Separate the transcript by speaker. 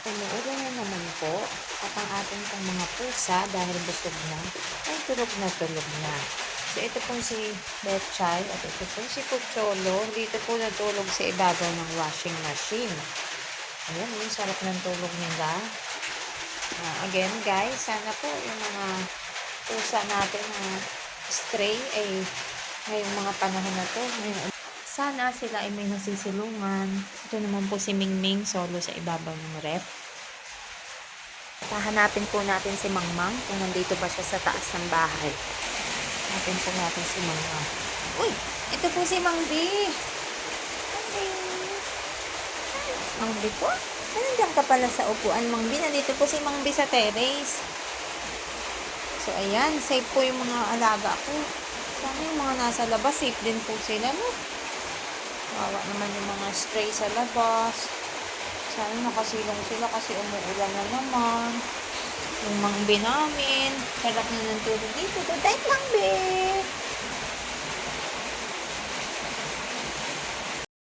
Speaker 1: Umuulan na naman po at ang ating pong mga pusa dahil busog na ay tulog na tulog na. So ito pong si Betchay at ito pong si Pucholo. Dito po natulog sa ibabaw ng washing machine. Ayan, yung sarap ng tulog nila. Ah, again guys, sana po yung mga pusa natin na stray ay ngayong mga panahon na to. Ngayong sana sila ay may nasisilungan. Ito naman po si Mingming solo sa ibabaw ng ref. Hahanapin po natin si Mangmang kung nandito ba siya sa taas ng bahay. Hanapin po natin si Mangmang. Uy! Ito po si Mang B! Mang B! Mang B po? Nandiyan ka pala sa upuan, Mang B. Nandito po si Mang B sa terrace. So, ayan. Safe po yung mga alaga ko. Sana yung mga nasa labas, safe din po sila, no? Wawa naman yung mga stray sa labas. Sana nakasilong sila kasi umuulan na naman. Yung mangbe namin. Sarap na ng tulog dito. Good night, mangbe!